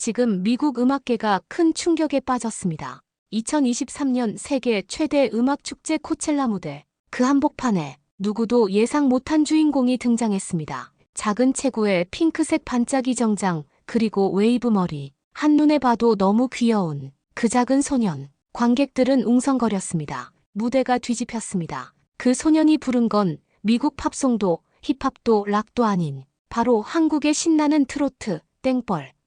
지금 미국 음악계가 큰 충격에 빠졌습니다. 2023년 세계 최대 음악 축제 코첼라 무대. 그 한복판에 누구도 예상 못한 주인공이 등장했습니다. 작은 체구의 핑크색 반짝이 정장, 그리고 웨이브 머리. 한눈에 봐도 너무 귀여운 그 작은 소년. 관객들은 웅성거렸습니다. 무대가 뒤집혔습니다. 그 소년이 부른 건 미국 팝송도 힙합도 락도 아닌 바로 한국의 신나는 트로트, 땡벌.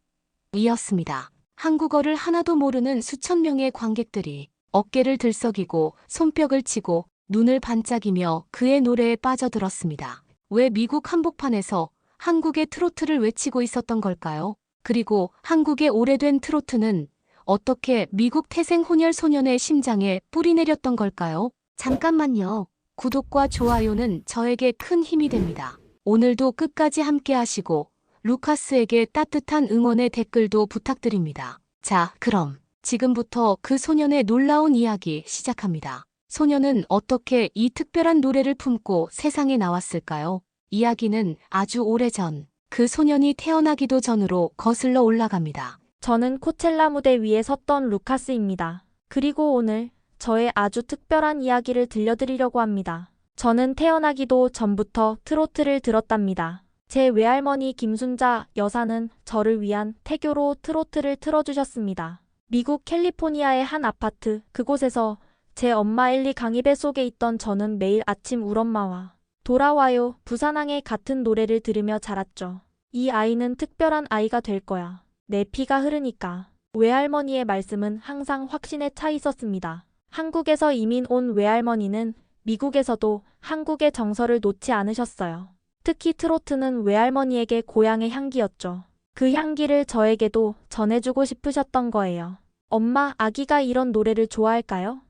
이었습니다. 한국어를 하나도 모르는 수천 명의 관객들이 어깨를 들썩이고 손뼉을 치고 눈을 반짝이며 그의 노래에 빠져들었습니다. 왜 미국 한복판에서 한국의 트로트를 외치고 있었던 걸까요? 그리고 한국의 오래된 트로트는 어떻게 미국 태생 혼혈 소년의 심장에 뿌리 내렸던 걸까요? 잠깐만요. 구독과 좋아요는 저에게 큰 힘이 됩니다. 오늘도 끝까지 함께 하시고 루카스에게 따뜻한 응원의 댓글도 부탁드립니다. 자, 그럼 지금부터 그 소년의 놀라운 이야기 시작합니다. 소년은 어떻게 이 특별한 노래를 품고 세상에 나왔을까요? 이야기는 아주 오래전 그 소년이 태어나기도 전으로 거슬러 올라갑니다. 저는 코첼라 무대 위에 섰던 루카스입니다. 그리고 오늘 저의 아주 특별한 이야기를 들려드리려고 합니다. 저는 태어나기도 전부터 트로트를 들었답니다. 제 외할머니 김순자 여사는 저를 위한 태교로 트로트를 틀어주셨습니다. 미국 캘리포니아의 한 아파트 그곳에서 제 엄마 엘리 강의배 속에 있던 저는 매일 아침 울엄마와 돌아와요 부산항의 같은 노래를 들으며 자랐죠. 이 아이는 특별한 아이가 될 거야. 내 피가 흐르니까. 외할머니의 말씀은 항상 확신에 차 있었습니다. 한국에서 이민 온 외할머니는 미국에서도 한국의 정서를 놓지 않으셨어요. 특히 트로트는 외할머니에게 고향의 향기였죠. 그 향기를 저에게도 전해주고 싶으셨던 거예요. 엄마, 아기가 이런 노래를 좋아할까요?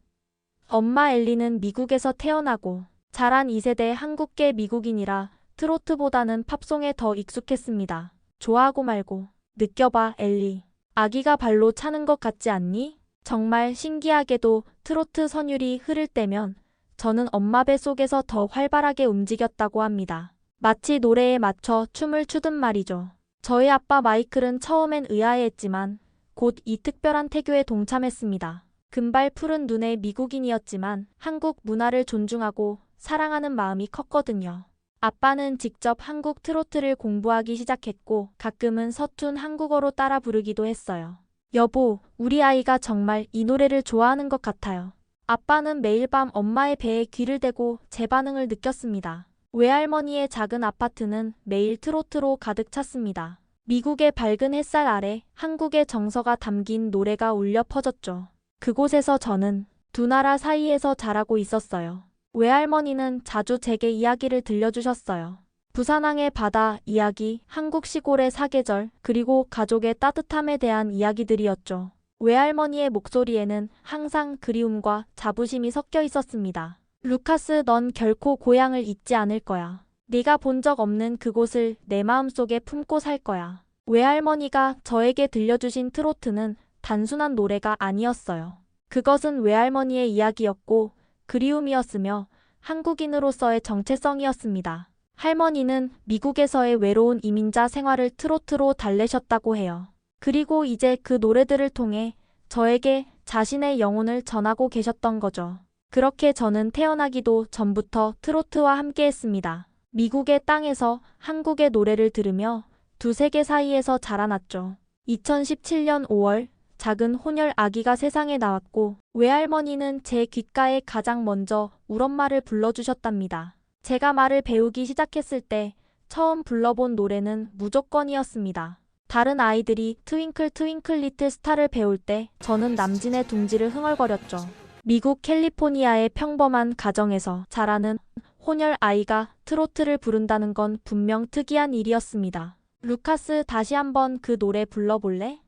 엄마 엘리는 미국에서 태어나고 자란 2세대 한국계 미국인이라 트로트보다는 팝송에 더 익숙했습니다. 좋아하고 말고. 느껴봐, 엘리. 아기가 발로 차는 것 같지 않니? 정말 신기하게도 트로트 선율이 흐를 때면 저는 엄마 배 속에서 더 활발하게 움직였다고 합니다. 마치 노래에 맞춰 춤을 추듯 말이죠. 저희 아빠 마이클은 처음엔 의아해했지만 곧 이 특별한 태교에 동참했습니다. 금발 푸른 눈의 미국인이었지만 한국 문화를 존중하고 사랑하는 마음이 컸거든요. 아빠는 직접 한국 트로트를 공부하기 시작했고 가끔은 서툰 한국어로 따라 부르기도 했어요. 여보, 우리 아이가 정말 이 노래를 좋아하는 것 같아요. 아빠는 매일 밤 엄마의 배에 귀를 대고 제 반응을 느꼈습니다. 외할머니의 작은 아파트는 매일 트로트로 가득 찼습니다. 미국의 밝은 햇살 아래 한국의 정서가 담긴 노래가 울려 퍼졌죠. 그곳에서 저는 두 나라 사이에서 자라고 있었어요. 외할머니는 자주 제게 이야기를 들려주셨어요. 부산항의 바다 이야기, 한국 시골의 사계절, 그리고 가족의 따뜻함에 대한 이야기들이었죠. 외할머니의 목소리에는 항상 그리움과 자부심이 섞여 있었습니다. 루카스, 넌 결코 고향을 잊지 않을 거야. 네가 본 적 없는 그곳을 내 마음속에 품고 살 거야. 외할머니가 저에게 들려주신 트로트는 단순한 노래가 아니었어요. 그것은 외할머니의 이야기였고 그리움이었으며 한국인으로서의 정체성이었습니다. 할머니는 미국에서의 외로운 이민자 생활을 트로트로 달래셨다고 해요. 그리고 이제 그 노래들을 통해 저에게 자신의 영혼을 전하고 계셨던 거죠. 그렇게 저는 태어나기도 전부터 트로트와 함께 했습니다. 미국의 땅에서 한국의 노래를 들으며 두 세계 사이에서 자라났죠. 2017년 5월 작은 혼혈 아기가 세상에 나왔고 외할머니는 제 귓가에 가장 먼저 울엄마를 불러주셨답니다. 제가 말을 배우기 시작했을 때 처음 불러본 노래는 무조건이었습니다. 다른 아이들이 트윙클 트윙클 리틀 스타를 배울 때 저는 남진의 둥지를 흥얼거렸죠. 미국 캘리포니아의 평범한 가정에서 자라는 혼혈 아이가 트로트를 부른다는 건 분명 특이한 일이었습니다. 루카스 다시 한번 그 노래 불러볼래?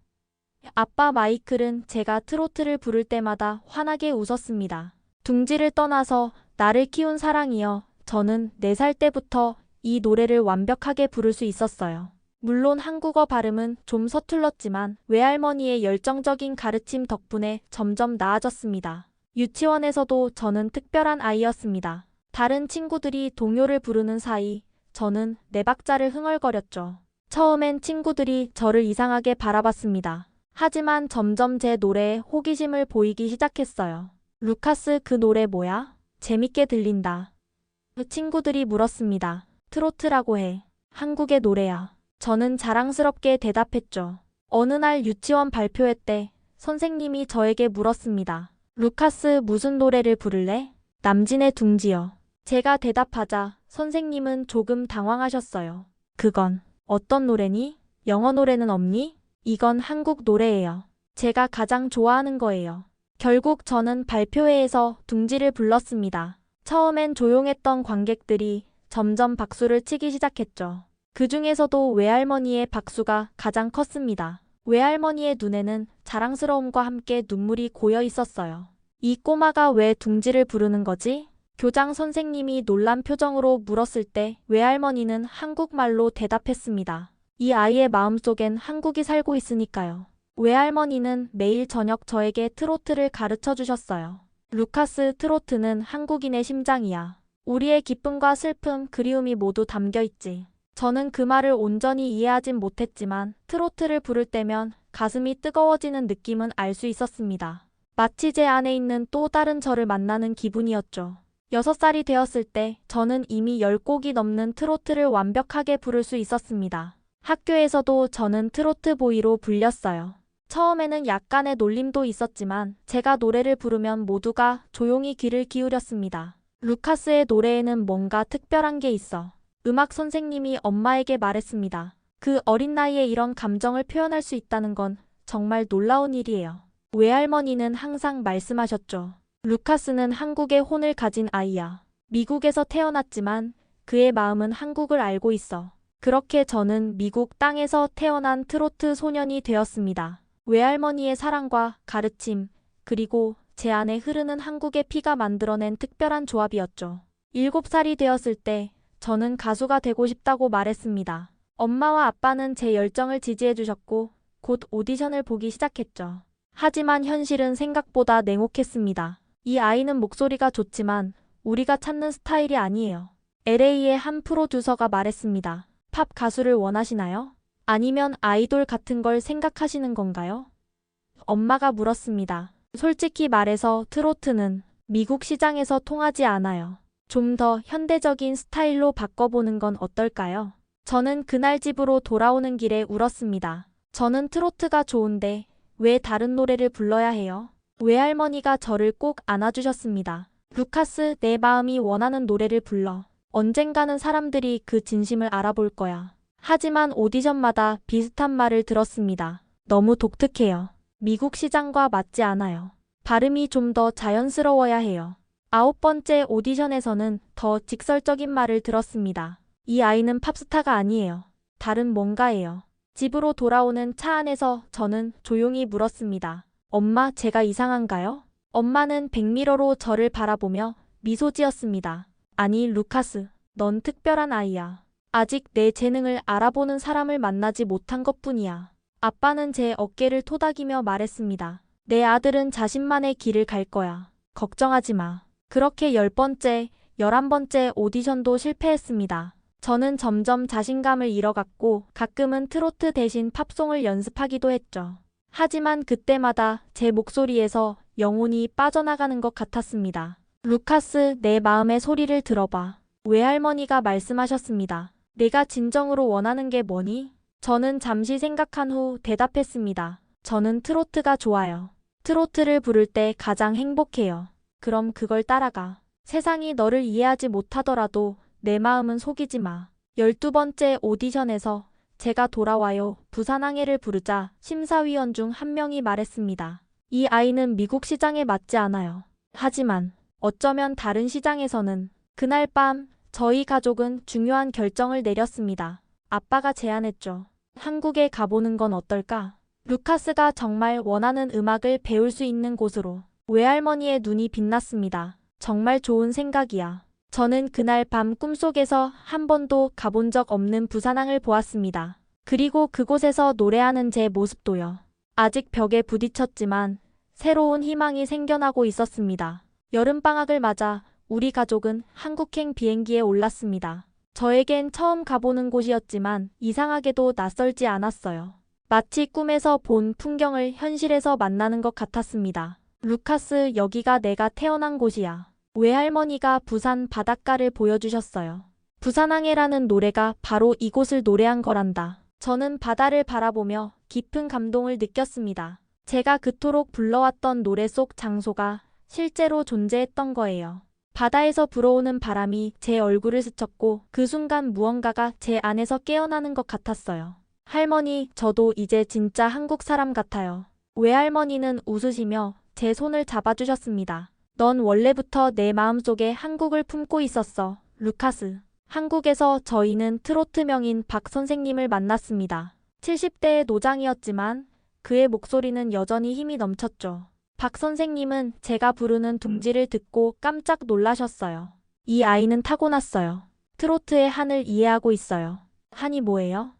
아빠 마이클은 제가 트로트를 부를 때마다 환하게 웃었습니다. 둥지를 떠나서 나를 키운 사랑이여 저는 4살 때부터 이 노래를 완벽하게 부를 수 있었어요. 물론 한국어 발음은 좀 서툴렀지만 외할머니의 열정적인 가르침 덕분에 점점 나아졌습니다. 유치원에서도 저는 특별한 아이였습니다. 다른 친구들이 동요를 부르는 사이 저는 네 박자를 흥얼거렸죠. 처음엔 친구들이 저를 이상하게 바라봤습니다. 하지만 점점 제 노래에 호기심을 보이기 시작했어요. 루카스 그 노래 뭐야? 재밌게 들린다. 그 친구들이 물었습니다. 트로트라고 해. 한국의 노래야. 저는 자랑스럽게 대답했죠. 어느 날 유치원 발표회 때 선생님이 저에게 물었습니다. 루카스 무슨 노래를 부를래? 남진의 둥지요. 제가 대답하자 선생님은 조금 당황하셨어요. 그건 어떤 노래니? 영어 노래는 없니? 이건 한국 노래예요. 제가 가장 좋아하는 거예요. 결국 저는 발표회에서 둥지를 불렀습니다. 처음엔 조용했던 관객들이 점점 박수를 치기 시작했죠. 그 중에서도 외할머니의 박수가 가장 컸습니다. 외할머니의 눈에는 자랑스러움과 함께 눈물이 고여 있었어요. 이 꼬마가 왜 둥지를 부르는 거지? 교장 선생님이 놀란 표정으로 물었을 때 외할머니는 한국말로 대답했습니다. 이 아이의 마음속엔 한국이 살고 있으니까요. 외할머니는 매일 저녁 저에게 트로트를 가르쳐 주셨어요. 루카스 트로트는 한국인의 심장이야. 우리의 기쁨과 슬픔, 그리움이 모두 담겨 있지. 저는 그 말을 온전히 이해하진 못했지만 트로트를 부를 때면 가슴이 뜨거워지는 느낌은 알 수 있었습니다. 마치 제 안에 있는 또 다른 저를 만나는 기분이었죠. 6살이 되었을 때 저는 이미 10곡이 넘는 트로트를 완벽하게 부를 수 있었습니다. 학교에서도 저는 트로트 보이로 불렸어요. 처음에는 약간의 놀림도 있었지만 제가 노래를 부르면 모두가 조용히 귀를 기울였습니다. 루카스의 노래에는 뭔가 특별한 게 있어. 음악 선생님이 엄마에게 말했습니다. 그 어린 나이에 이런 감정을 표현할 수 있다는 건 정말 놀라운 일이에요. 외할머니는 항상 말씀하셨죠. 루카스는 한국의 혼을 가진 아이야. 미국에서 태어났지만 그의 마음은 한국을 알고 있어. 그렇게 저는 미국 땅에서 태어난 트로트 소년이 되었습니다. 외할머니의 사랑과 가르침, 그리고 제 안에 흐르는 한국의 피가 만들어낸 특별한 조합이었죠. 7살이 되었을 때 저는 가수가 되고 싶다고 말했습니다. 엄마와 아빠는 제 열정을 지지해 주셨고 곧 오디션을 보기 시작했죠. 하지만 현실은 생각보다 냉혹했습니다. 이 아이는 목소리가 좋지만 우리가 찾는 스타일이 아니에요. LA의 한 프로듀서가 말했습니다. 팝 가수를 원하시나요? 아니면 아이돌 같은 걸 생각하시는 건가요? 엄마가 물었습니다. 솔직히 말해서 트로트는 미국 시장에서 통하지 않아요. 좀 더 현대적인 스타일로 바꿔보는 건 어떨까요? 저는 그날 집으로 돌아오는 길에 울었습니다. 저는 트로트가 좋은데 왜 다른 노래를 불러야 해요? 외할머니가 저를 꼭 안아주셨습니다. 루카스, 내 마음이 원하는 노래를 불러. 언젠가는 사람들이 그 진심을 알아볼 거야. 하지만 오디션마다 비슷한 말을 들었습니다. 너무 독특해요. 미국 시장과 맞지 않아요. 발음이 좀 더 자연스러워야 해요. 아홉 번째 오디션에서는 더 직설적인 말을 들었습니다. 이 아이는 팝스타가 아니에요. 다른 뭔가예요. 집으로 돌아오는 차 안에서 저는 조용히 물었습니다. 엄마, 제가 이상한가요? 엄마는 백미러로 저를 바라보며 미소 지었습니다. 아니, 루카스, 넌 특별한 아이야. 아직 내 재능을 알아보는 사람을 만나지 못한 것 뿐이야. 아빠는 제 어깨를 토닥이며 말했습니다. 내 아들은 자신만의 길을 갈 거야. 걱정하지 마. 그렇게 열 번째, 열한 번째 오디션도 실패했습니다. 저는 점점 자신감을 잃어갔고 가끔은 트로트 대신 팝송을 연습하기도 했죠. 하지만 그때마다 제 목소리에서 영혼이 빠져나가는 것 같았습니다. 루카스, 내 마음의 소리를 들어봐. 외할머니가 말씀하셨습니다. 내가 진정으로 원하는 게 뭐니? 저는 잠시 생각한 후 대답했습니다. 저는 트로트가 좋아요. 트로트를 부를 때 가장 행복해요. 그럼 그걸 따라가. 세상이 너를 이해하지 못하더라도 내 마음은 속이지 마. 열두 번째 오디션에서 제가 돌아와요. 부산항해를 부르자 심사위원 중 한 명이 말했습니다. 이 아이는 미국 시장에 맞지 않아요. 하지만 어쩌면 다른 시장에서는 그날 밤 저희 가족은 중요한 결정을 내렸습니다. 아빠가 제안했죠. 한국에 가보는 건 어떨까? 루카스가 정말 원하는 음악을 배울 수 있는 곳으로. 외할머니의 눈이 빛났습니다. 정말 좋은 생각이야. 저는 그날 밤 꿈속에서 한 번도 가본 적 없는 부산항을 보았습니다. 그리고 그곳에서 노래하는 제 모습도요. 아직 벽에 부딪혔지만 새로운 희망이 생겨나고 있었습니다. 여름방학을 맞아 우리 가족은 한국행 비행기에 올랐습니다. 저에겐 처음 가보는 곳이었지만 이상하게도 낯설지 않았어요. 마치 꿈에서 본 풍경을 현실에서 만나는 것 같았습니다. 루카스, 여기가 내가 태어난 곳이야. 외할머니가 부산 바닷가를 보여주셨어요. 부산항해라는 노래가 바로 이곳을 노래한 거란다. 저는 바다를 바라보며 깊은 감동을 느꼈습니다. 제가 그토록 불러왔던 노래 속 장소가 실제로 존재했던 거예요. 바다에서 불어오는 바람이 제 얼굴을 스쳤고 그 순간 무언가가 제 안에서 깨어나는 것 같았어요. 할머니, 저도 이제 진짜 한국 사람 같아요. 외할머니는 웃으시며 제 손을 잡아주셨습니다. 넌 원래부터 내 마음속에 한국을 품고 있었어, 루카스. 한국에서 저희는 트로트 명인 박 선생님을 만났습니다. 70대의 노장이었지만 그의 목소리는 여전히 힘이 넘쳤죠. 박 선생님은 제가 부르는 둥지를 듣고 깜짝 놀라셨어요. 이 아이는 타고났어요. 트로트의 한을 이해하고 있어요. 한이 뭐예요?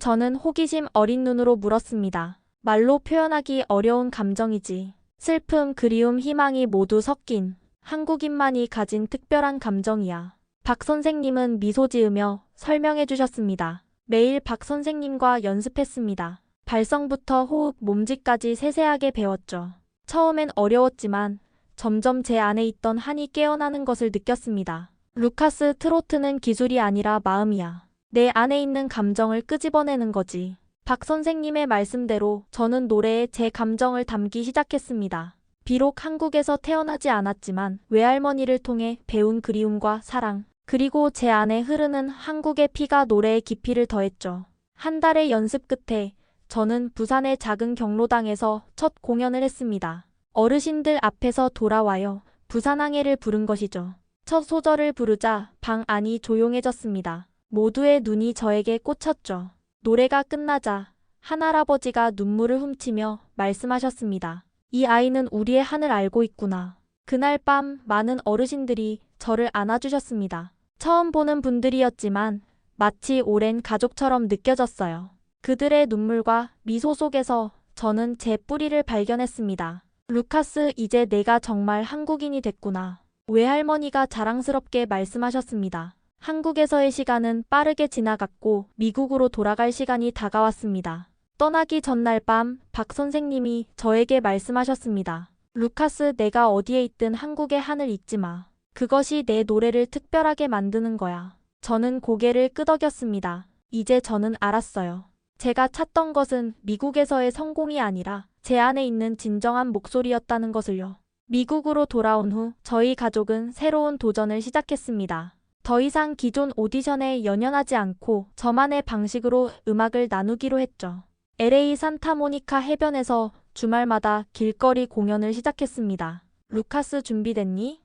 저는 호기심 어린 눈으로 물었습니다. 말로 표현하기 어려운 감정이지. 슬픔, 그리움, 희망이 모두 섞인 한국인만이 가진 특별한 감정이야. 박 선생님은 미소 지으며 설명해 주셨습니다. 매일 박 선생님과 연습했습니다. 발성부터 호흡, 몸짓까지 세세하게 배웠죠. 처음엔 어려웠지만 점점 제 안에 있던 한이 깨어나는 것을 느꼈습니다. 루카스 트로트는 기술이 아니라 마음이야. 내 안에 있는 감정을 끄집어내는 거지. 박 선생님의 말씀대로 저는 노래에 제 감정을 담기 시작했습니다. 비록 한국에서 태어나지 않았지만 외할머니를 통해 배운 그리움과 사랑, 그리고 제 안에 흐르는 한국의 피가 노래의 깊이를 더했죠. 한 달의 연습 끝에 저는 부산의 작은 경로당에서 첫 공연을 했습니다. 어르신들 앞에서 돌아와요. 부산항해를 부른 것이죠. 첫 소절을 부르자 방 안이 조용해졌습니다. 모두의 눈이 저에게 꽂혔죠. 노래가 끝나자 한할아버지가 눈물을 훔치며 말씀하셨습니다. 이 아이는 우리의 한을 알고 있구나. 그날 밤 많은 어르신들이 저를 안아주셨습니다. 처음 보는 분들이었지만 마치 오랜 가족처럼 느껴졌어요. 그들의 눈물과 미소 속에서 저는 제 뿌리를 발견했습니다. 루카스, 이제 내가 정말 한국인이 됐구나. 외할머니가 자랑스럽게 말씀하셨습니다. 한국에서의 시간은 빠르게 지나갔고 미국으로 돌아갈 시간이 다가왔습니다. 떠나기 전날 밤 박 선생님이 저에게 말씀하셨습니다. 루카스, 내가 어디에 있든 한국의 한을 잊지 마. 그것이 내 노래를 특별하게 만드는 거야. 저는 고개를 끄덕였습니다. 이제 저는 알았어요. 제가 찾던 것은 미국에서의 성공이 아니라 제 안에 있는 진정한 목소리였다는 것을요. 미국으로 돌아온 후 저희 가족은 새로운 도전을 시작했습니다. 더 이상 기존 오디션에 연연하지 않고 저만의 방식으로 음악을 나누기로 했죠. LA 산타모니카 해변에서 주말마다 길거리 공연을 시작했습니다. 루카스 준비됐니?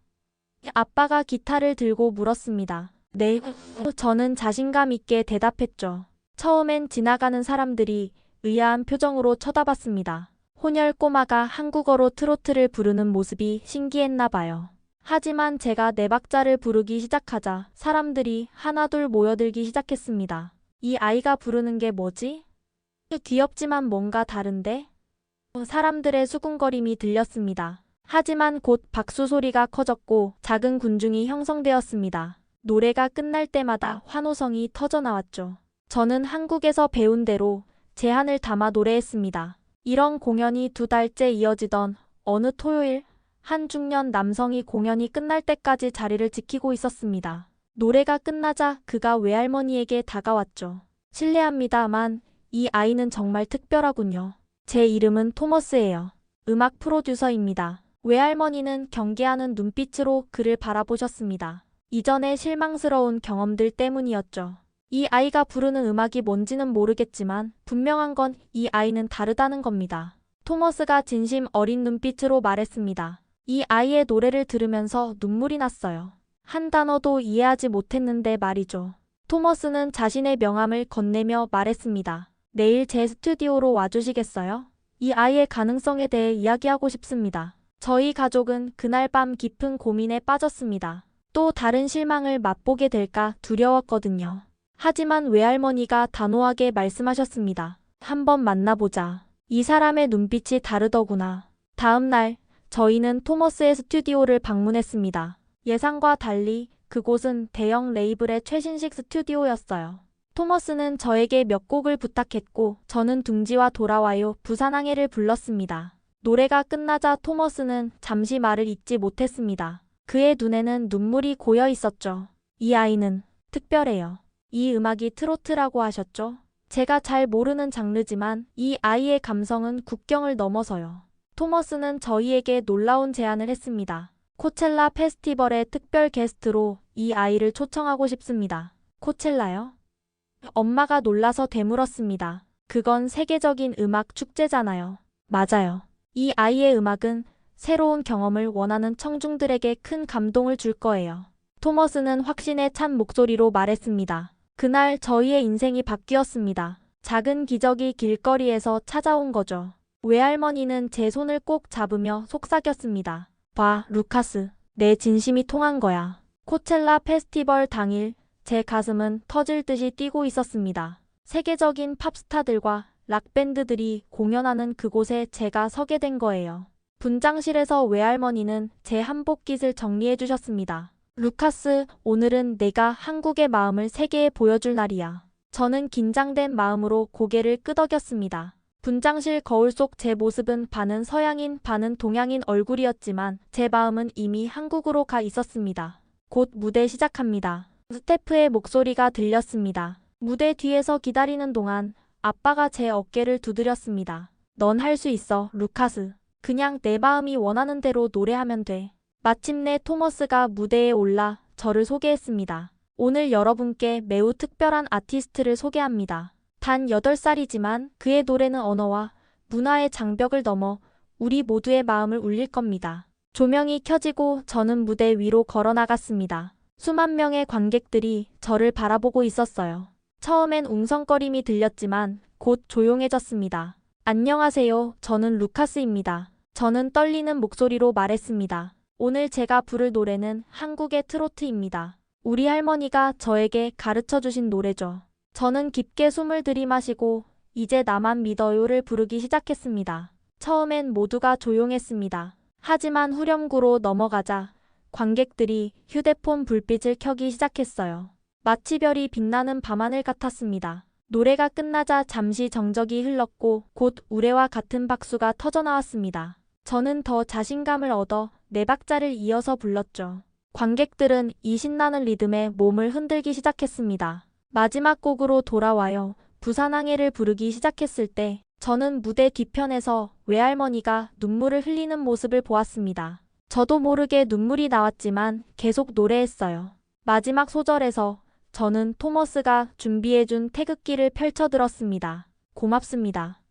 아빠가 기타를 들고 물었습니다. 네. 저는 자신감 있게 대답했죠. 처음엔 지나가는 사람들이 의아한 표정으로 쳐다봤습니다. 혼혈 꼬마가 한국어로 트로트를 부르는 모습이 신기했나 봐요. 하지만 제가 네 박자를 부르기 시작하자 사람들이 하나둘 모여들기 시작했습니다. 이 아이가 부르는 게 뭐지? 귀엽지만 뭔가 다른데? 사람들의 수군거림이 들렸습니다. 하지만 곧 박수 소리가 커졌고 작은 군중이 형성되었습니다. 노래가 끝날 때마다 환호성이 터져 나왔죠. 저는 한국에서 배운 대로 제 한을 담아 노래했습니다. 이런 공연이 두 달째 이어지던 어느 토요일 한 중년 남성이 공연이 끝날 때까지 자리를 지키고 있었습니다. 노래가 끝나자 그가 외할머니에게 다가왔죠. 실례합니다만 이 아이는 정말 특별하군요. 제 이름은 토머스예요. 음악 프로듀서입니다. 외할머니는 경계하는 눈빛으로 그를 바라보셨습니다. 이전의 실망스러운 경험들 때문이었죠. 이 아이가 부르는 음악이 뭔지는 모르겠지만 분명한 건 이 아이는 다르다는 겁니다. 토머스가 진심 어린 눈빛으로 말했습니다. 이 아이의 노래를 들으면서 눈물이 났어요. 한 단어도 이해하지 못했는데 말이죠. 토머스는 자신의 명함을 건네며 말했습니다. 내일 제 스튜디오로 와주시겠어요? 이 아이의 가능성에 대해 이야기하고 싶습니다. 저희 가족은 그날 밤 깊은 고민에 빠졌습니다. 또 다른 실망을 맛보게 될까 두려웠거든요. 하지만 외할머니가 단호하게 말씀하셨습니다. 한번 만나보자. 이 사람의 눈빛이 다르더구나. 다음 날, 저희는 토머스의 스튜디오를 방문했습니다. 예상과 달리 그곳은 대형 레이블의 최신식 스튜디오였어요. 토머스는 저에게 몇 곡을 부탁했고 저는 둥지와 돌아와요 부산항해를 불렀습니다. 노래가 끝나자 토머스는 잠시 말을 잇지 못했습니다. 그의 눈에는 눈물이 고여 있었죠. 이 아이는 특별해요. 이 음악이 트로트라고 하셨죠? 제가 잘 모르는 장르지만 이 아이의 감성은 국경을 넘어서요. 토머스는 저희에게 놀라운 제안을 했습니다. 코첼라 페스티벌의 특별 게스트로 이 아이를 초청하고 싶습니다. 코첼라요? 엄마가 놀라서 되물었습니다. 그건 세계적인 음악 축제잖아요. 맞아요. 이 아이의 음악은 새로운 경험을 원하는 청중들에게 큰 감동을 줄 거예요. 토머스는 확신에 찬 목소리로 말했습니다. 그날 저희의 인생이 바뀌었습니다. 작은 기적이 길거리에서 찾아온 거죠. 외할머니는 제 손을 꼭 잡으며 속삭였습니다. 봐, 루카스. 내 진심이 통한 거야. 코첼라 페스티벌 당일 제 가슴은 터질 듯이 뛰고 있었습니다. 세계적인 팝스타들과 락밴드들이 공연하는 그곳에 제가 서게 된 거예요. 분장실에서 외할머니는 제 한복깃을 정리해 주셨습니다. 루카스, 오늘은 내가 한국의 마음을 세계에 보여줄 날이야. 저는 긴장된 마음으로 고개를 끄덕였습니다. 분장실 거울 속 제 모습은 반은 서양인, 반은 동양인 얼굴이었지만 제 마음은 이미 한국으로 가 있었습니다. 곧 무대 시작합니다. 스태프의 목소리가 들렸습니다. 무대 뒤에서 기다리는 동안 아빠가 제 어깨를 두드렸습니다. 넌 할 수 있어, 루카스. 그냥 내 마음이 원하는 대로 노래하면 돼. 마침내 토머스가 무대에 올라 저를 소개했습니다. 오늘 여러분께 매우 특별한 아티스트를 소개합니다. 단 8살이지만 그의 노래는 언어와 문화의 장벽을 넘어 우리 모두의 마음을 울릴 겁니다. 조명이 켜지고 저는 무대 위로 걸어 나갔습니다. 수만 명의 관객들이 저를 바라보고 있었어요. 처음엔 웅성거림이 들렸지만 곧 조용해졌습니다. 안녕하세요. 저는 루카스입니다. 저는 떨리는 목소리로 말했습니다. 오늘 제가 부를 노래는 한국의 트로트입니다. 우리 할머니가 저에게 가르쳐 주신 노래죠. 저는 깊게 숨을 들이마시고 이제 나만 믿어요를 부르기 시작했습니다. 처음엔 모두가 조용했습니다. 하지만 후렴구로 넘어가자 관객들이 휴대폰 불빛을 켜기 시작했어요. 마치 별이 빛나는 밤하늘 같았습니다. 노래가 끝나자 잠시 정적이 흘렀고 곧 우레와 같은 박수가 터져나왔습니다. 저는 더 자신감을 얻어 네 박자를 이어서 불렀죠. 관객들은 이 신나는 리듬에 몸을 흔들기 시작했습니다. 마지막 곡으로 돌아와요. 부산항해를 부르기 시작했을 때 저는 무대 뒤편에서 외할머니가 눈물을 흘리는 모습을 보았습니다. 저도 모르게 눈물이 나왔지만 계속 노래했어요. 마지막 소절에서 저는 토머스가 준비해준 태극기를 펼쳐들었습니다. 고맙습니다.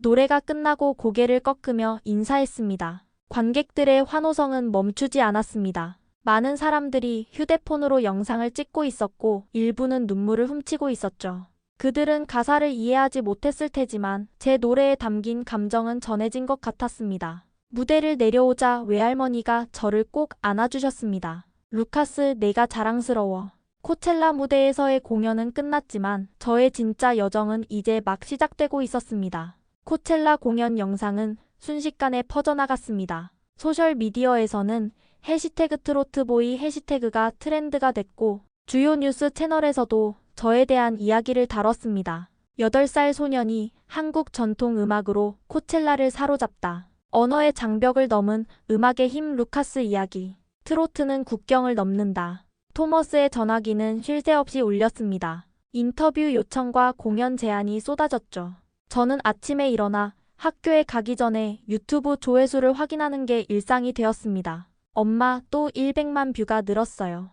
노래가 끝나고 고개를 꺾으며 인사했습니다. 관객들의 환호성은 멈추지 않았습니다. 많은 사람들이 휴대폰으로 영상을 찍고 있었고 일부는 눈물을 훔치고 있었죠. 그들은 가사를 이해하지 못했을 테지만 제 노래에 담긴 감정은 전해진 것 같았습니다. 무대를 내려오자 외할머니가 저를 꼭 안아주셨습니다. 루카스, 내가 자랑스러워. 코첼라 무대에서의 공연은 끝났지만 저의 진짜 여정은 이제 막 시작되고 있었습니다. 코첼라 공연 영상은 순식간에 퍼져나갔습니다. 소셜미디어에서는 해시태그 트로트보이 해시태그가 트렌드가 됐고 주요 뉴스 채널에서도 저에 대한 이야기를 다뤘습니다. 8살 소년이 한국 전통 음악으로 코첼라를 사로잡다. 언어의 장벽을 넘은 음악의 힘 루카스 이야기. 트로트는 국경을 넘는다. 토머스의 전화기는 쉴 새 없이 울렸습니다. 인터뷰 요청과 공연 제안이 쏟아졌죠. 저는 아침에 일어나 학교에 가기 전에 유튜브 조회수를 확인하는 게 일상이 되었습니다. 엄마 또 100만 뷰가 늘었어요.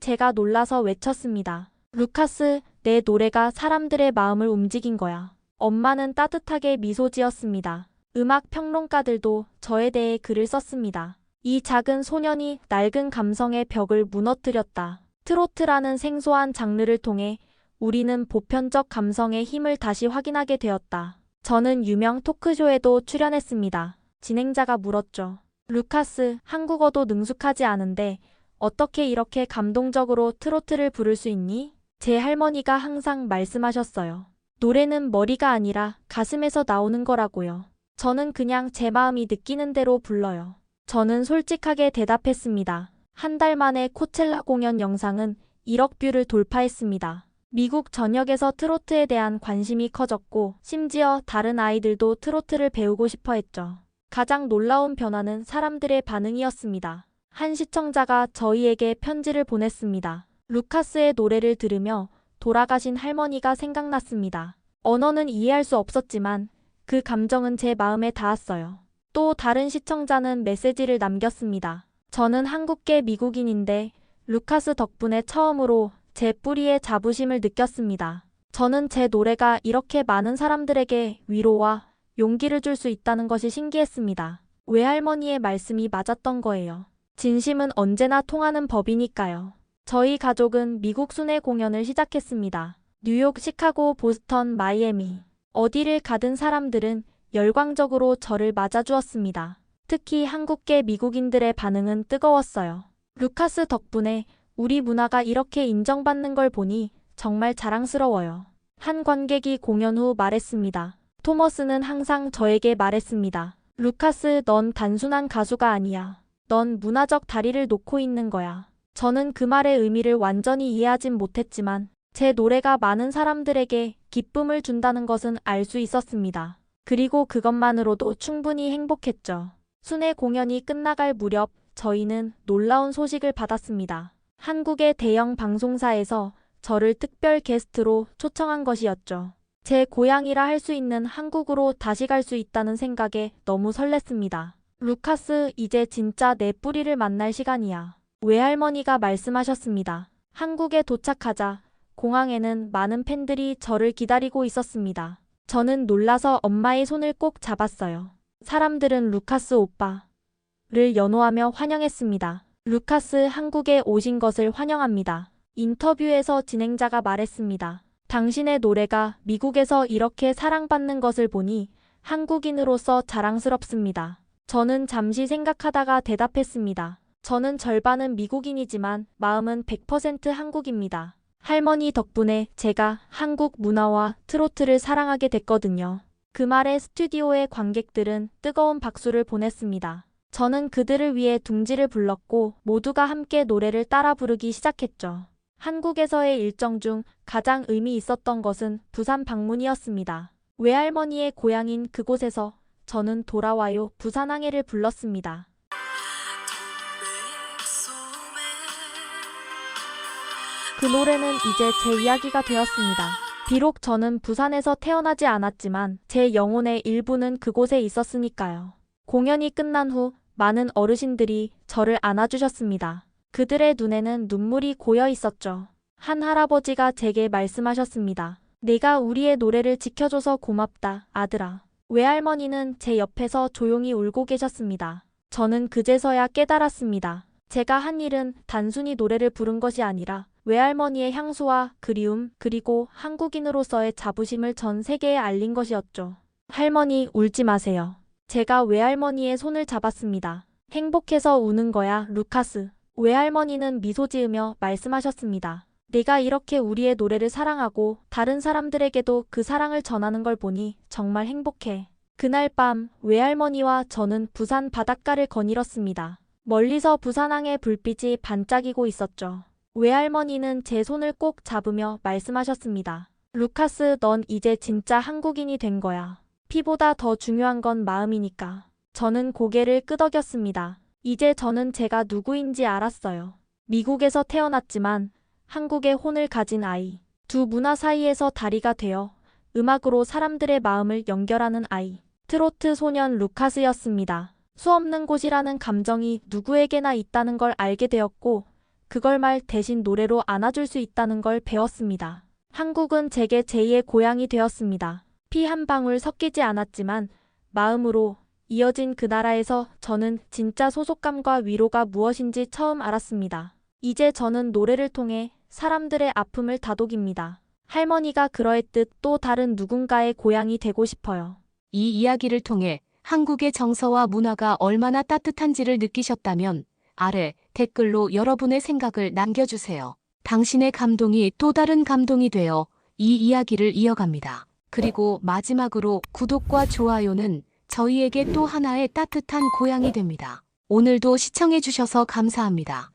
제가 놀라서 외쳤습니다. 루카스, 내 노래가 사람들의 마음을 움직인 거야. 엄마는 따뜻하게 미소 지었습니다. 음악 평론가들도 저에 대해 글을 썼습니다. 이 작은 소년이 낡은 감성의 벽을 무너뜨렸다. 트로트라는 생소한 장르를 통해 우리는 보편적 감성의 힘을 다시 확인하게 되었다. 저는 유명 토크쇼에도 출연했습니다. 진행자가 물었죠. 루카스, 한국어도 능숙하지 않은데 어떻게 이렇게 감동적으로 트로트를 부를 수 있니? 제 할머니가 항상 말씀하셨어요. 노래는 머리가 아니라 가슴에서 나오는 거라고요. 저는 그냥 제 마음이 느끼는 대로 불러요. 저는 솔직하게 대답했습니다. 한 달 만에 코첼라 공연 영상은 1억 뷰를 돌파했습니다. 미국 전역에서 트로트에 대한 관심이 커졌고 심지어 다른 아이들도 트로트를 배우고 싶어 했죠. 가장 놀라운 변화는 사람들의 반응이었습니다. 한 시청자가 저희에게 편지를 보냈습니다. 루카스의 노래를 들으며 돌아가신 할머니가 생각났습니다. 언어는 이해할 수 없었지만 그 감정은 제 마음에 닿았어요. 또 다른 시청자는 메시지를 남겼습니다. 저는 한국계 미국인인데 루카스 덕분에 처음으로 제 뿌리에 자부심을 느꼈습니다. 저는 제 노래가 이렇게 많은 사람들에게 위로와 용기를 줄 수 있다는 것이 신기했습니다. 외할머니의 말씀이 맞았던 거예요. 진심은 언제나 통하는 법이니까요. 저희 가족은 미국 순회 공연을 시작했습니다. 뉴욕, 시카고, 보스턴, 마이애미. 어디를 가든 사람들은 열광적으로 저를 맞아주었습니다. 특히 한국계 미국인들의 반응은 뜨거웠어요. 루카스 덕분에 우리 문화가 이렇게 인정받는 걸 보니 정말 자랑스러워요. 한 관객이 공연 후 말했습니다. 토머스는 항상 저에게 말했습니다. 루카스, 넌 단순한 가수가 아니야. 넌 문화적 다리를 놓고 있는 거야. 저는 그 말의 의미를 완전히 이해하진 못했지만 제 노래가 많은 사람들에게 기쁨을 준다는 것은 알 수 있었습니다. 그리고 그것만으로도 충분히 행복했죠. 순회 공연이 끝나갈 무렵 저희는 놀라운 소식을 받았습니다. 한국의 대형 방송사에서 저를 특별 게스트로 초청한 것이었죠. 제 고향이라 할 수 있는 한국으로 다시 갈 수 있다는 생각에 너무 설렜습니다. 루카스, 이제 진짜 내 뿌리를 만날 시간이야. 외할머니가 말씀하셨습니다. 한국에 도착하자 공항에는 많은 팬들이 저를 기다리고 있었습니다. 저는 놀라서 엄마의 손을 꼭 잡았어요. 사람들은 루카스 오빠를 연호하며 환영했습니다. 루카스 한국에 오신 것을 환영합니다. 인터뷰에서 진행자가 말했습니다. 당신의 노래가 미국에서 이렇게 사랑받는 것을 보니 한국인으로서 자랑스럽습니다. 저는 잠시 생각하다가 대답했습니다. 저는 절반은 미국인이지만 마음은 100% 한국입니다. 할머니 덕분에 제가 한국 문화와 트로트를 사랑하게 됐거든요. 그 말에 스튜디오의 관객들은 뜨거운 박수를 보냈습니다. 저는 그들을 위해 둥지를 불렀고 모두가 함께 노래를 따라 부르기 시작했죠. 한국에서의 일정 중 가장 의미 있었던 것은 부산 방문이었습니다. 외할머니의 고향인 그곳에서 저는 돌아와요 부산항해를 불렀습니다. 그 노래는 이제 제 이야기가 되었습니다. 비록 저는 부산에서 태어나지 않았지만 제 영혼의 일부는 그곳에 있었으니까요. 공연이 끝난 후 많은 어르신들이 저를 안아주셨습니다. 그들의 눈에는 눈물이 고여 있었죠. 한 할아버지가 제게 말씀하셨습니다. 내가 우리의 노래를 지켜줘서 고맙다, 아들아. 외할머니는 제 옆에서 조용히 울고 계셨습니다. 저는 그제서야 깨달았습니다. 제가 한 일은 단순히 노래를 부른 것이 아니라 외할머니의 향수와 그리움, 그리고 한국인으로서의 자부심을 전 세계에 알린 것이었죠. 할머니, 울지 마세요. 제가 외할머니의 손을 잡았습니다. 행복해서 우는 거야, 루카스. 외할머니는 미소 지으며 말씀하셨습니다. 내가 이렇게 우리의 노래를 사랑하고 다른 사람들에게도 그 사랑을 전하는 걸 보니 정말 행복해. 그날 밤 외할머니와 저는 부산 바닷가를 거닐었습니다. 멀리서 부산항의 불빛이 반짝이고 있었죠. 외할머니는 제 손을 꼭 잡으며 말씀하셨습니다. 루카스, 넌 이제 진짜 한국인이 된 거야. 피보다 더 중요한 건 마음이니까. 저는 고개를 끄덕였습니다. 이제 저는 제가 누구인지 알았어요. 미국에서 태어났지만 한국의 혼을 가진 아이. 두 문화 사이에서 다리가 되어 음악으로 사람들의 마음을 연결하는 아이. 트로트 소년 루카스였습니다. 수 없는 곳이라는 감정이 누구에게나 있다는 걸 알게 되었고, 그걸 말 대신 노래로 안아줄 수 있다는 걸 배웠습니다. 한국은 제게 제2의 고향이 되었습니다. 피 한 방울 섞이지 않았지만, 마음으로 이어진 그 나라에서 저는 진짜 소속감과 위로가 무엇인지 처음 알았습니다. 이제 저는 노래를 통해 사람들의 아픔을 다독입니다. 할머니가 그러했듯 또 다른 누군가의 고향이 되고 싶어요. 이 이야기를 통해 한국의 정서와 문화가 얼마나 따뜻한지를 느끼셨다면 아래 댓글로 여러분의 생각을 남겨주세요. 당신의 감동이 또 다른 감동이 되어 이 이야기를 이어갑니다. 그리고 마지막으로 구독과 좋아요는 저희에게 또 하나의 따뜻한 고향이 됩니다. 오늘도 시청해주셔서 감사합니다.